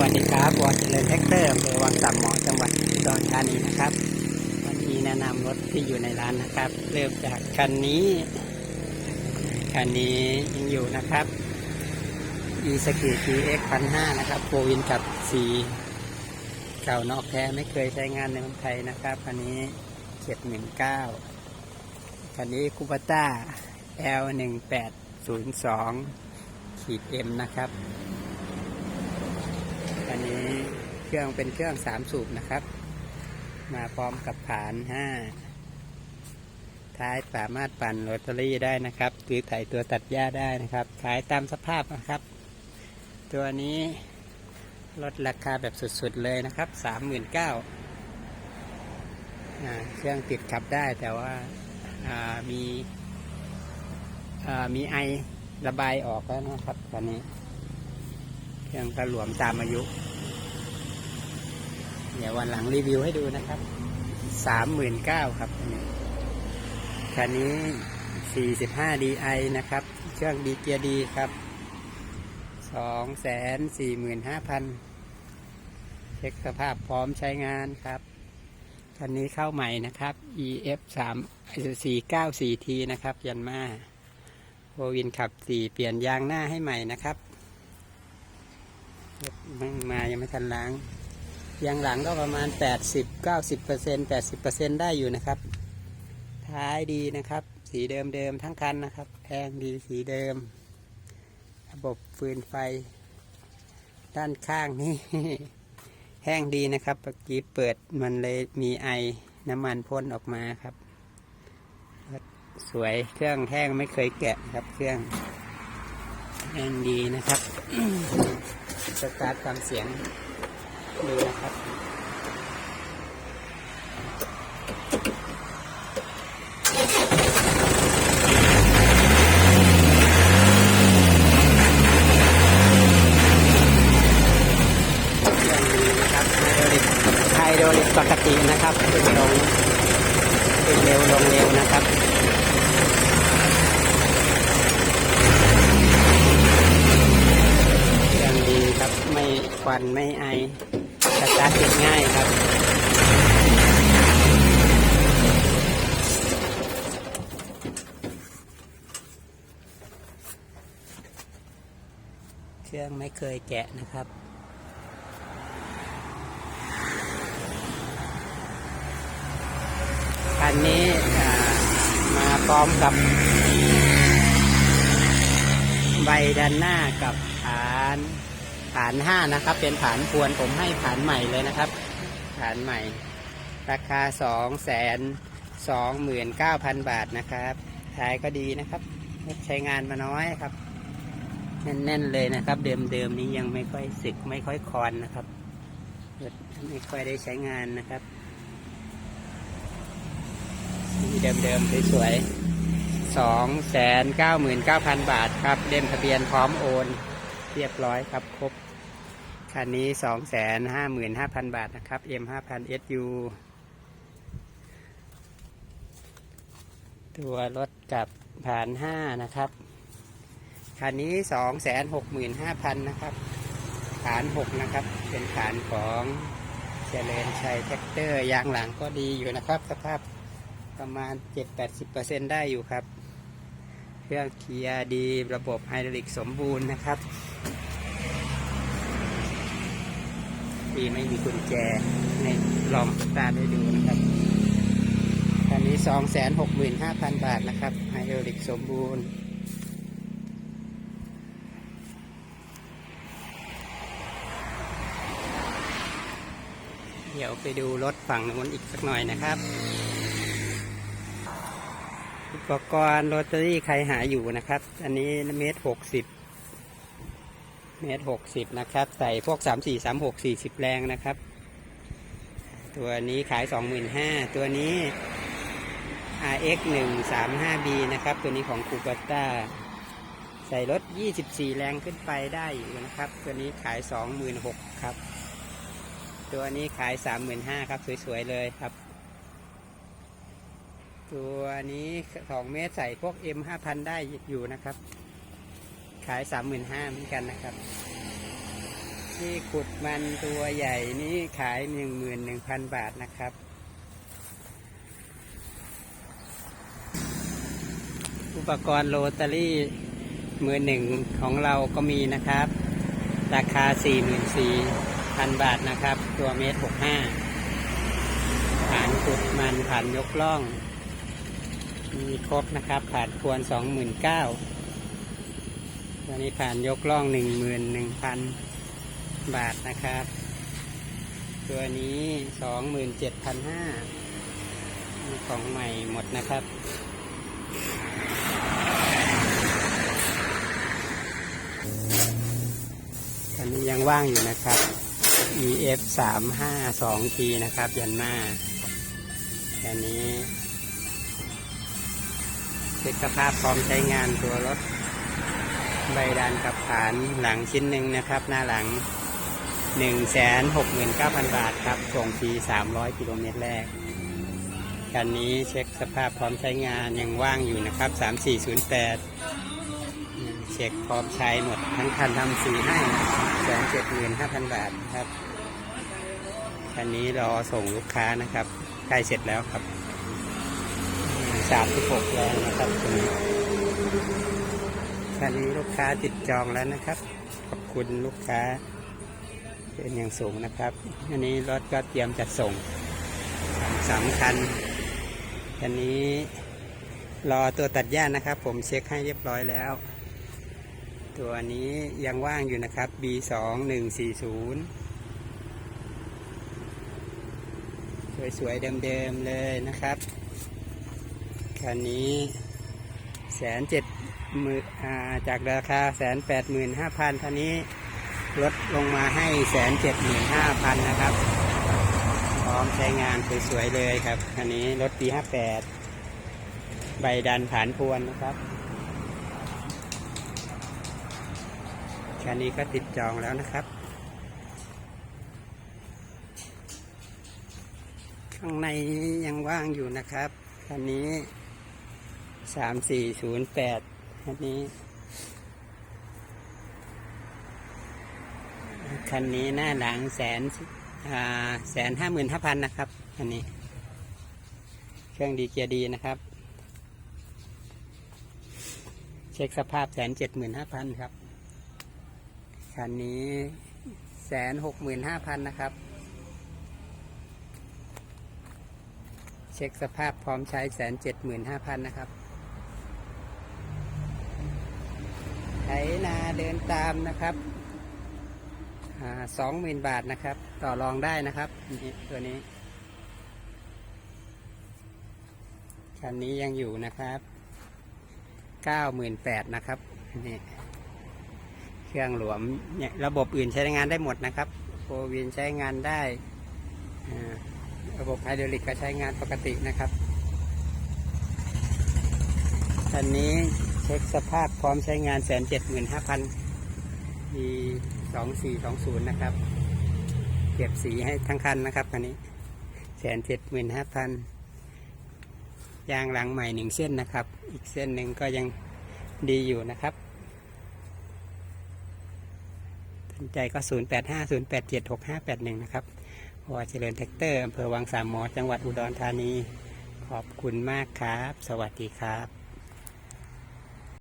วัสดีครับวอเจริญแท็กเตอร์อำเภอวังสามหมอจังหวัดอุดรธานีนะครับ วันนี้แนะนำรถที่อยู่ในร้านนะครับ เริ่มจากคันนี้ คันนี้ยังอยู่นะครับ e s k GX พันห้านะครับโฟวินกับสีเก่านอกแท้ไม่เคยใช้งานในเมืองไทยนะครับ คันนี้เจ็ดหนึ่งเก้าคันนี้คูปต้า L หนึ่งแปดศูนย์สองขีด M นะครับ นนี้เครื่องเป็นเครื่องสามสูบนะครับ มาพร้อมกับผานห้าท้ายสามารถปั่นโรตารี่ได้นะครับ หรือไถตัวตัดหญ้าได้นะครับ ขายตามสภาพนะครับ ตัวนี้ลดราคาแบบสุดๆเลยนะครับสามหมื่นเก้าเครื่องติดขับได้แต่ว่าามีามีไอระบายออกแล้วนะครับตอนนี้ เครื่องกระหลวมตามอายุ เดี๋ยววันหลังรีวิวให้ดูนะครับสามหมื่นเก้าครับคันนี้สี่สิบห้าดีไอนะครับ เครื่องดีเกียร์ดีครับสองแสนสี่หมื่นห้าพันเช็คสภาพพร้อมใช้งานครับ คันนี้เข้าใหม่นะครับ EF 3 4 9 4 T นะครับ ยันมาโววินขับ4เปลี่ยนยางหน้าให้ใหม่นะครับ มั่งมายังไม่ทันล้าง ยางหลังก็ประมาณ 80 90เปอร์เซ็นต์80เปอร์เซ็นต์ได้อยู่นะครับ ท้ายดีนะครับ สีเดิมเดิมๆทั้งคันนะครับแพงดีสีเดิม ระบบฟืนไฟ ด้านข้างนี่ แห้งดีนะครับเมื่อกี้เปิดมันเลยมีไอน้ำมันพ่นออกมาครับ สวยเครื่องแห้งไม่เคยแกะครับเครื่องแห้งดีนะครับสตาร์ทฟังเสียง นี่นะครับ ไฮโดรลิกปกตินะครับขึ้นลงขึ้นเร็วลงเร็วนะครับเครื่องดีครับไม่ควันไม่ไอ สตาร์ทติดง่ายครับ เครื่องไม่เคยแกะนะครับคันนี้มาพร้อมกับใบด้านหน้ากับ ฐานห้านะครับ เป็นฐานพวนผมให้ฐานใหม่เลยนะครับ ฐานใหม่ ราคาสองแสนสองหมื่นเก้าพันบาทนะครับท้ายก็ดีนะครับ ใช้งานมาน้อยครับ แน่นๆเลยนะครับ เดิมๆนี้ยังไม่ค่อยสึกไม่ค่อยคอนนะครับไม่ค่อยได้ใช้งานนะครับนี่เดิมๆสวยๆสองแสนเก้าหมื่นเก้าพันบาทครับเล่มทะเบียนพร้อมโอน เรียบร้อยครับครบ คันนี้สองแสนห้าหมื่นห้าพันบาทนะครับ M ห้าพัน SU ตัวรถกับผ่านห้านะครับ คันนี้สองแสนหกหมื่นห้าพันนะครับฐานหกนะครับ เป็นฐานของเจริญชัยแท็กเตอร์ยางหลังก็ดีอยู่นะครับ สภาพประมาณ 7-80%ได้อยู่ครับ เครื่องเกียร์ดีระบบไฮดรอลิกสมบูรณ์นะครับ ที่ไม่มีกุญแจให้ลองสตาร์ทให้ดูนะครับคันนี้265,000บาทนะครับไฮดรอลิกสมบูรณ์เดี๋ยวไปดูรถฝั่งนู้นอีกสักหน่อยนะครับ อุปกรณ์โรตารี่ใครหาอยู่นะครับ อันนี้เมตรหกสิบ เมตรหกสิบนะครับ ใส่พวกสามสี่สามหกสี่สิบแรงนะครับ ตัวนี้ขายสองหมื่นห้าตัวนี้ RX หนึ่งสามห้า B นะครับ ตัวนี้ของคูปต้าใส่รถยี่สิบสี่แรงขึ้นไปได้อยู่นะครับ ตัวนี้ขายสองหมื่นหกครับ ตัวนี้ขายสามหมื่นห้าครับ สวยๆ เลยครับ ตัวนี้สองเมตรใส่พวก M ห้าพันได้อยู่นะครับ ขายสามหมื่นห้าเหมือนกันนะครับ ที่ขุดมันตัวใหญ่นี้ขายหนึ่งหมื่นหนึ่งพันบาทนะครับ อุปกรณ์โรตารี่มือหนึ่งของเราก็มีนะครับ ราคา44,000บาทนะครับ ตัวเมตร65ฐานขุดมันผ่านยกล่อง มีครบนะครับผ่านควร29,000ตั วนี้ผ่านยกล่อง11,000บาทนะครับ ตัวนี้27,500มีของใหม่หมดนะครับอันนี้ยังว่างอยู่นะครับ EF สามห้าสองทีนะครับ ยันมาอันนี้เช็คสภาพพร้อมใช้งานตัวรถ ใบดานกับฐานหลังชิ้นหนึ่งนะครับ หน้าหลังหนึ่งแสนหกหมื่นเก้าพันบาทครับ ส่งฟรีสามร้อยกิโลเมตรแรกคันนี้เช็คสภาพพร้อมใช้งานยังว่างอยู่นะครับสามสี่ศูนย์แปดเช็คพร้อมใช้หมดทั้งคันทำสีให้แสนเจ็ดหมื่นห้าพันบาทครับคันนี้รอส่งลูกค้านะครับใกล้เสร็จแล้วครับสามสิบหกแล้วนะครับ คันนี้ลูกค้าติดจองแล้วนะครับ ขอบคุณลูกค้าเป็นอย่างสูงนะครับ อันนี้รถก็เตรียมจัดส่งสามคันคันนี้รอตัวตัดหญ้านะครับ ผมเช็คให้เรียบร้อยแล้ว ตัวนี้ยังว่างอยู่นะครับ B สองหนึ่งสี่ศูนย์สวยๆเดิมๆเลยนะครับ คันนี้แสนเจ็ด จากราคาแสนแปดหมื่นห้าพันคันนี้ลดลงมาให้แสนเจ็ดหมื่นห้าพันนะครับ พร้อมใช้งานสวยๆเลยครับคันนี้รถปีห้าแปดใบดันผานพวนนะครับคันนี้ก็ติดจองแล้วนะครับ ข้างในยังว่างอยู่นะครับคันนี้สามสี่ศูนย์แปด คันนี้คันนี้หน้าหลังแสนอ่าแสนห้าหมื่นห้าพันนะครับคันนี้ เครื่องดีเกียร์ดีนะครับ เช็คสภาพแสนเจ็ดหมื่นห้าพันครับคันนี้แสนหกหมื่นห้าพันนะครับ เช็คสภาพพร้อมใช้แสนเจ็ดหมื่นห้าพันนะครับ ไถนาเดินตามนะครับสองหมื่นบาทนะครับ ต่อรองได้นะครับตัวนี้คันนี้ยังอยู่นะครับเก้าหมื่นแปดนะครับนี่เครื่องหลวมเนี่ยระบบอื่นใช้งานได้หมดนะครับโฟวินใช้งานได้ ระบบไฮดรอลิกก็ใช้งานปกตินะครับคันนี้ เช็คสภาพพร้อมใช้งานแสนเจ็ดหมื่นห้าพันมีสองสี่สองศูนย์นะครับ เก็บสีให้ทั้งคันนะครับคันนี้แสนเจ็ดหมื่นห้าพันยางหลังใหม่หนึ่งเส้นนะครับ อีกเส้นหนึ่งก็ยังดีอยู่นะครับสนใจก็ 0 8 5 0 8 7 6 5 8 1 นะครับวอเจริญแท็กเตอร์อำเภอวังสามหมอ จังหวัดอุดรธานี ขอบคุณมากครับ สวัสดีครับ